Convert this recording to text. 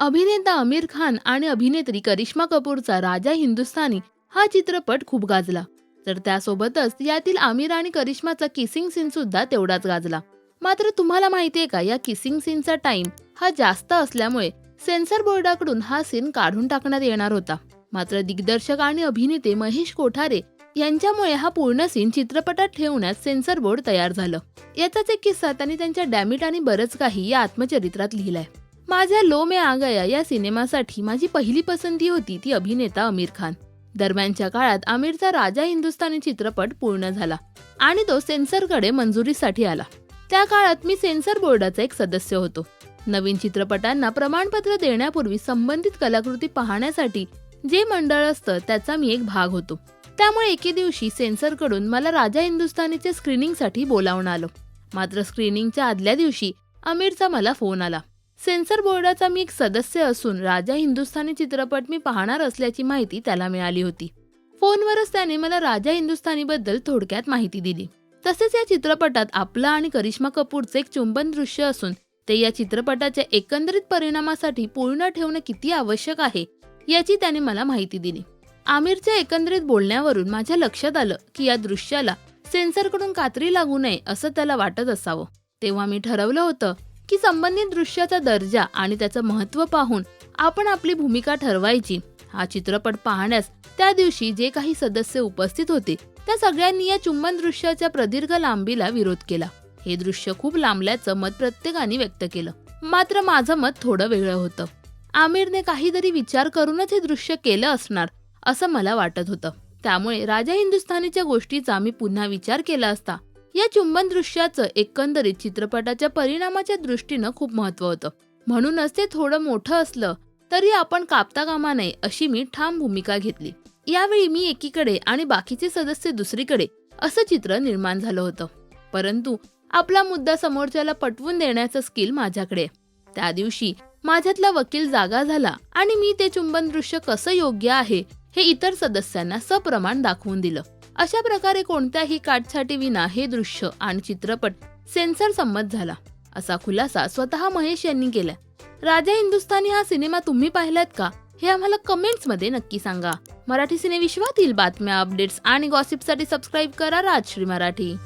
अभिनेता आमिर खान आणि अभिनेत्री करिश्मा कपूरचा राजा हिंदुस्थानी हा चित्रपट खूप गाजला. तर त्यासोबतच यातील आमिर आणि करिश्माचा किसिंग सीन सुद्धा तेवढाच गाजला. मात्र तुम्हाला माहितीये का या किसिंग सीनचा टाइम हा जास्त असल्यामुळे सेन्सर बोर्डाकडून हा सीन काढून टाकण्यात येणार होता. मात्र दिग्दर्शक आणि अभिनेते महेश कोठारे यांच्यामुळे हा पूर्ण सीन चित्रपटात ठेवण्यास सेन्सर बोर्ड तयार झालं. याचाच एक किस्सा त्यांनी त्यांच्या डॅमिट आणि बरंच काही या आत्मचरित्रात लिहिलाय. माझ्या लो मे आ गया या सिनेमासाठी माझी पहिली पसंती होती ती अभिनेता आमिर खान. दरम्यानच्या काळात आमिरचा राजा हिंदुस्थानी चित्रपट पूर्ण झाला आणि तो सेन्सरकडे मंजुरीसाठी आला. त्या काळात मी सेन्सर बोर्डाचा एक सदस्य होतो. नवीन चित्रपटांना प्रमाणपत्र देण्यापूर्वी संबंधित कलाकृती पाहण्यासाठी जे मंडळ असतं त्याचा मी एक भाग होतो. त्यामुळे एके दिवशी सेन्सरकडून मला राजा हिंदुस्थानीचे स्क्रीनिंगसाठी बोलावून आलं. मात्र स्क्रीनिंगच्या आदल्या दिवशी आमिरचा मला फोन आला. सेन्सर बोर्डाचा मी एक सदस्य असून राजा हिंदुस्थानी चित्रपट मी पाहणार असल्याची माहिती त्याला मिळाली होती. फोनवरच त्याने मला राजा हिंदुस्थानीबद्दल थोडक्यात माहिती दिली. तसेच या चित्रपटात आपलं आणि करिश्मा कपूरचे एक चुंबन दृश्य असून ते या चित्रपटाच्या एकंदरीत परिणामासाठी पूर्ण ठेवणं किती आवश्यक आहे याची त्याने मला माहिती दिली. आमिरच्या एकंदरीत बोलण्यावरून माझ्या लक्षात आलं की या दृश्याला सेन्सरकडून कात्री लागू नये असं त्याला वाटत असावं. तेव्हा मी ठरवलं होतं की संबंधित दृश्याचा दर्जा आणि त्याचं महत्त्व पाहून आपण आपली भूमिका ठरवायची. हा चित्रपट पाहण्यास त्या दिवशी जे काही सदस्य उपस्थित होते त्या सगळ्यांनी या चुंबन दृश्याच्या प्रदीर्घ लांबीला विरोध केला. हे दृश्य खूप लांबल्याचं मत प्रत्येकाने व्यक्त केलं. मात्र माझं मत थोडं वेगळं होतं. आमिरने काहीतरी विचार करूनच हे दृश्य केलं असणार असं मला वाटत होतं. त्यामुळे राजा हिंदुस्थानीच्या गोष्टीचा मी पुन्हा विचार केला असता या चुंबन दृश्याचं एकंदरीत चित्रपटाच्या परिणामाच्या दृष्टीनं खूप महत्त्व होतं. म्हणूनच ते थोडं मोठं असलं तरी आपण कापता कामा नये अशी मी ठाम भूमिका घेतली. यावेळी मी एकीकडे आणि बाकीचे सदस्य दुसरीकडे असं चित्र निर्माण झालं होतं. परंतु आपला मुद्दा समोरच्याला पटवून देण्याचं स्किल माझ्याकडे. त्या दिवशी माझ्यातला वकील जागा झाला आणि मी ते चुंबन दृश्य कसं योग्य आहे हे इतर सदस्यांना सप्रमाण दाखवून दिलं. अशा प्रकारे कोणत्याही काटछाटी विना हे दृश्य आणि चित्रपट सेन्सर संमत झाला. असा खुलासा स्वतः महेश यांनी केला. राजा हिंदुस्थानी हा सिनेमा तुम्ही पाहिलात का? हे आम्हाला कमेंट्समध्ये नक्की सांगा. मराठी सिनेविश्वातील बातम्या अपडेट्स आणि गॉसिपसाठी सबस्क्राईब करा राजश्री मराठी.